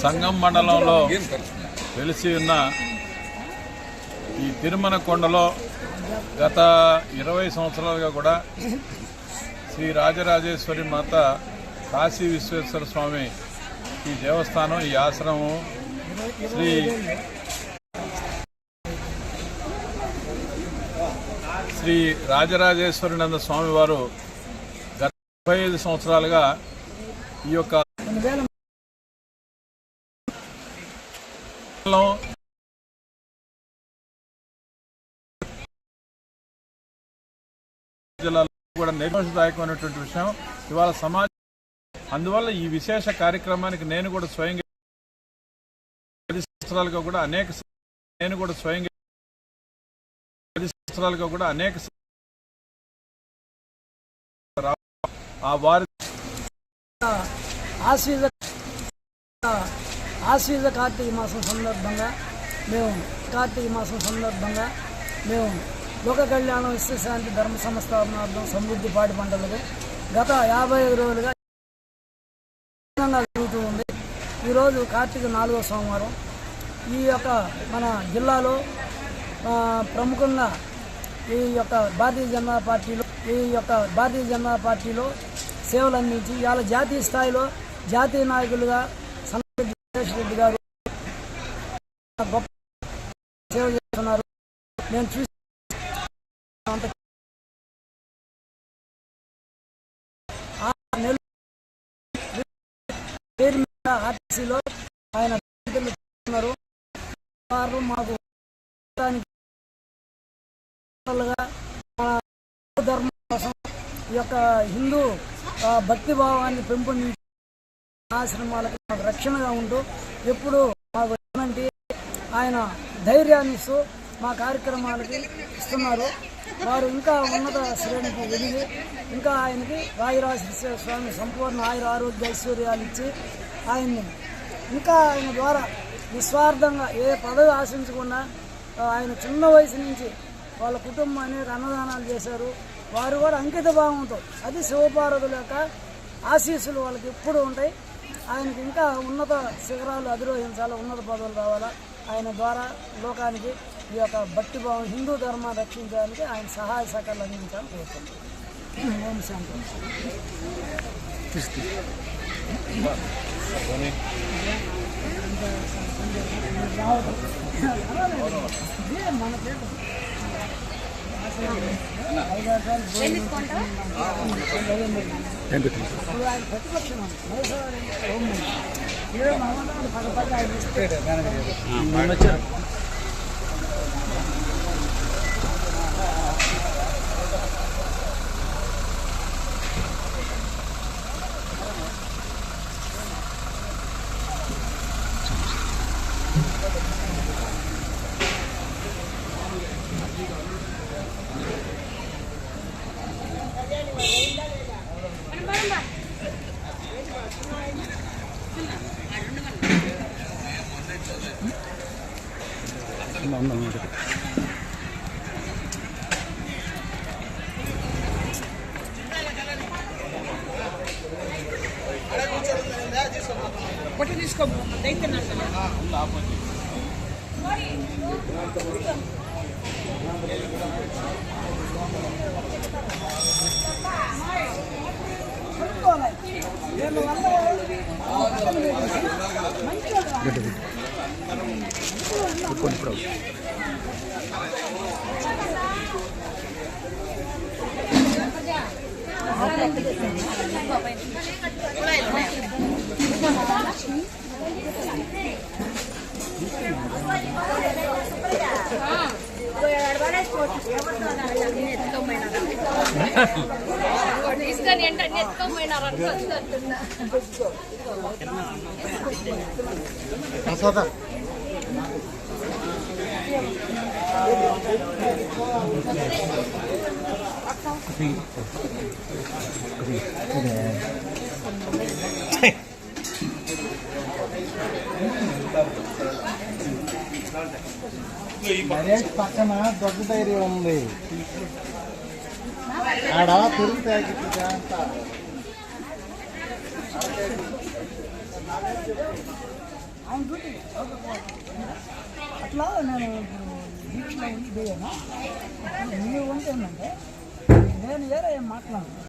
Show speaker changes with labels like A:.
A: సంగం మండలంలో తెలిసి ఉన్న ఈ తిరుమల కొండలో గత ఇరవై సంవత్సరాలుగా కూడా శ్రీ రాజరాజేశ్వరి మాత కాశీ విశ్వేశ్వర స్వామి ఈ దేవస్థానం ఈ ఆశ్రమం శ్రీ శ్రీ రాజరాజేశ్వరినంద స్వామివారు గత ముప్పై ఐదు సంవత్సరాలుగా ఈ యొక్క జిల్లాలో కూడా నిర్వహించదాయకమైనటువంటి విషయం. ఇవాళ సమాజం అందువల్ల ఈ విశేష కార్యక్రమానికి నేను కూడా స్వయంగా పది సంవత్సరాలుగా కూడా అనేక నేను కూడా స్వయంగా పది సంవత్సరాలుగా కూడా అనేక ఆ వారి
B: ఆశ్వీజ ఆశ్వీజ కార్తీక మాసం సందర్భంగా మేము కార్తీక మాసం సందర్భంగా మేము లోక కళ్యాణం విశ్వశాంతి ధర్మ సంస్థాపనార్థం సమృద్ధి పాటి పంటలకు గత యాభై ఐదు రోజులుగా జరుగుతూ ఉంది. ఈరోజు కార్తీక నాలుగో సోమవారం. ఈ యొక్క మన జిల్లాలో ప్రముఖంగా ఈ యొక్క భారతీయ జనతా పార్టీలో ఈ యొక్క భారతీయ జనతా పార్టీలో సేవలు అందించి ఇవాళ జాతీయ స్థాయిలో జాతీయ నాయకులుగా సన్నరెడ్డి రెడ్డి గారు గొప్ప సేవ చేస్తున్నారు. నేను చూసి మీద ఆర్టీసీలో ఆయన వారు మాకు ధర్మం కోసం ఈ యొక్క హిందూ భక్తి భావాన్ని పెంపొందించి ఆశ్రమాలకు మాకు రక్షణగా ఉంటూ ఎప్పుడు మాకు ఎలాంటి ఆయన ధైర్యాన్ని ఇస్తూ మా కార్యక్రమాలకి ఇస్తున్నారు. వారు ఇంకా ఉన్నత శ్రేణికి ఎదిగి ఇంకా ఆయనకి రాజరాజేశ్వర స్వామి సంపూర్ణ ఆయుర ఆరోగ్య ఐశ్వర్యాలు ఇచ్చి ఆయన్ని ఇంకా ఆయన ద్వారా నిస్వార్థంగా ఏ పదవి ఆశించకుండా ఆయన చిన్న వయసు నుంచి వాళ్ళ కుటుంబాన్ని అన్నదానాలు చేశారు. వారు కూడా అంకిత భావంతో అది శివపార్వతుల యొక్క ఆశీస్సులు వాళ్ళకి ఎప్పుడు ఉంటాయి. ఆయనకి ఇంకా ఉన్నత శిఖరాలు అధిరోహించాలి ఉన్నత పదవులు రావాలా? ఆయన ద్వారా లోకానికి ఈ యొక్క భక్తి భావం హిందూ ధర్మాన్ని రక్షించడానికి ఆయన సహాయ సహకారాలు అందించాలని కోరుతున్నాను ఓం శాంతి. మన పేరు? ఇప్పుడు ఆయన ప్రతిపక్షం ఇరవై మహమ్మదాలు పద పద ఆయన వల్ల మంచిగా
C: తీసుకొని ఏంటంటే ఎత్తుకోపోయినారు అనుకుంటున్నా
D: డైరెక్ట్ పక్కన దొడ్డు డైరీ ఉంది. ఆడ పెరుగు ప్యాకెట్ అంతా
B: ఆన్ అట్లా నేను ఇప్పుడు దీక్షలో ఉండి పోయాను ఇప్పుడు మీ ఏంటంటే నేను వేరే ఏం మాట్లాడను.